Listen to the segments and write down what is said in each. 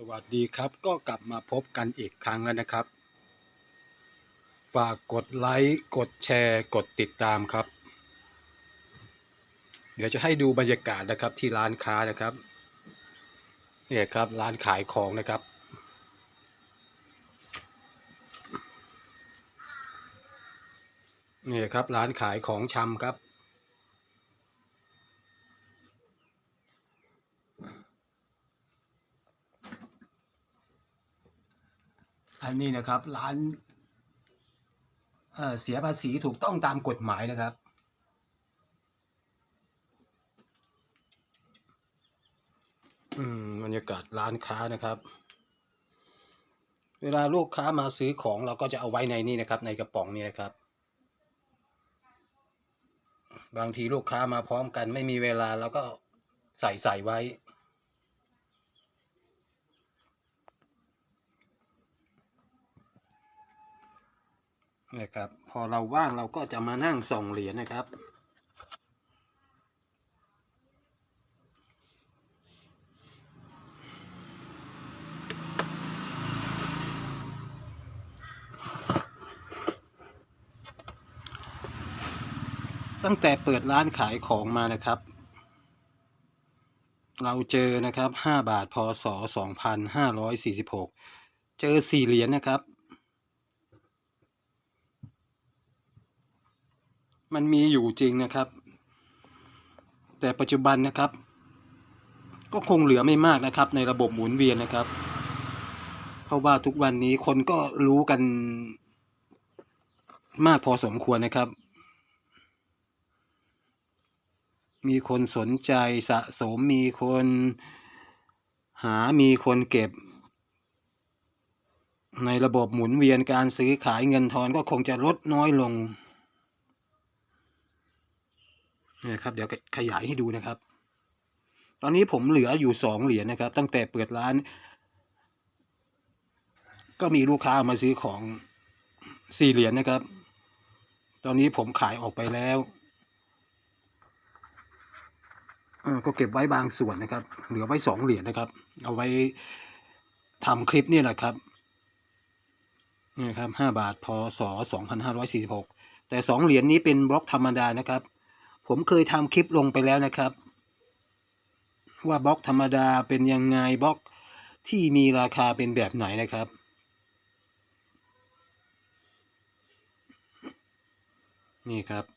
สวัสดีครับก็กลับมาพบกันอีกครั้งแล้วนะครับ ฝากกดไลค์กดแชร์ กดติดตามครับ เดี๋ยวจะให้ดูบรรยากาศนะครับที่ร้านค้านะครับเนี่ยครับร้านขายของนะครับนี่ครับร้านขายของชำครับ อันนี้นะครับร้านเเสียภาษีถูกต้องตามกฎหมายนะครับ อืมบรรยากาศร้านค้านะครับ เวลาลูกค้ามาซื้อของเราก็จะเอาไว้ในนี่นะครับ ในกระป๋องนี่นะครับ บางทีลูกค้ามาพร้อมกันไม่มีเวลาเราก็ใส่ใส่ไว้ นะครับ พอเราว่างเราก็จะมานั่งส่องเหรียญนะครับ ตั้งแต่เปิดร้านขายของมานะครับ เราเจอนะครับห้าบาทพศสองพันห้าร้อยสี่สิบหกเจอสี่เหรียญนะครับ มันมีอยู่จริงนะครับ แต่ปัจจุบันนะครับ ก็คงเหลือไม่มากนะครับ ในระบบหมุนเวียนนะครับ เพราะว่าทุกวันนี้คนก็รู้กันมากพอสมควรนะครับ มีคนสนใจสะสมมีคนหามีคนเก็บ ในระบบหมุนเวียนการซื้อขายเงินทอนก็คงจะลดน้อยลง นี่ครับ เดี๋ยวขยายให้ดูนะครับ ตอนนี้ผมเหลืออยู่สองเหรียญนะครับ ตั้งแต่เปิดร้าน ก็มีลูกค้ามาซื้อของสี่เหรียญนะครับ ตอนนี้ผมขายออกไปแล้วก็เก็บไว้บางส่วนนะครับ เหลือไว้สองเหรียญนะครับ เอาไว้ทำคลิปนี่แหละครับนี่ครับห้าบาทพศสองพันห้าร้อยสี่สิบหกแต่สองเหรียญนี้เป็นบล็อกธรรมดานะครับ ผมเคยทำคลิปลงไปแล้วนะครับ ว่าบล็อกธรรมดาเป็นยังไงบล็อกที่มีราคาเป็นแบบไหนนะครับ นี่ครับ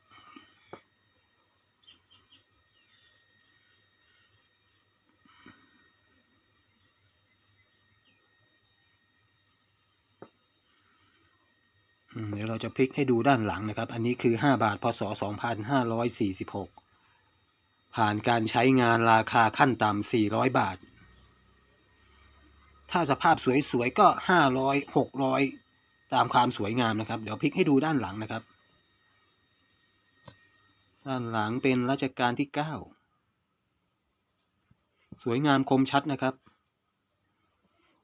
เดี๋ยวเราจะพลิกให้ดูด้านหลังนะครับ อันนี้คือ 5 บาท พศ 2546 ผ่านการใช้งานราคาขั้นต่ำ 400 บาท ถ้าสภาพสวยๆ ก็ 500 600 ตามความสวยงามนะครับ เดี๋ยวพลิกให้ดูด้านหลังนะครับ ด้านหลังเป็นรัชกาลที่ 9 สวยงามคมชัดนะครับ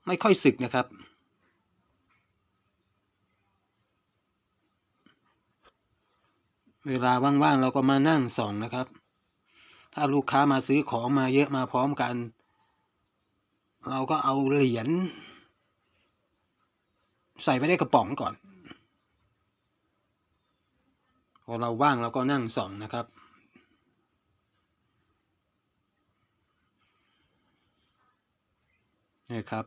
ไม่ค่อยสึกนะครับ เวลาว่างๆเราก็มานั่งส่องนะครับ ถ้าลูกค้ามาซื้อของมาเยอะมาพร้อมกัน เราก็เอาเหรียญใส่ไว้ในกระป๋องก่อน พอเราว่างเราก็นั่งส่องนะครับ นี่ครับ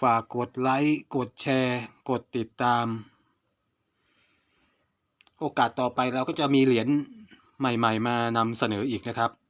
ฝากกดไลค์ กดแชร์ กดติดตาม โอกาสต่อไปเราก็จะมีเหรียญใหม่ ๆ มานำเสนออีกนะครับ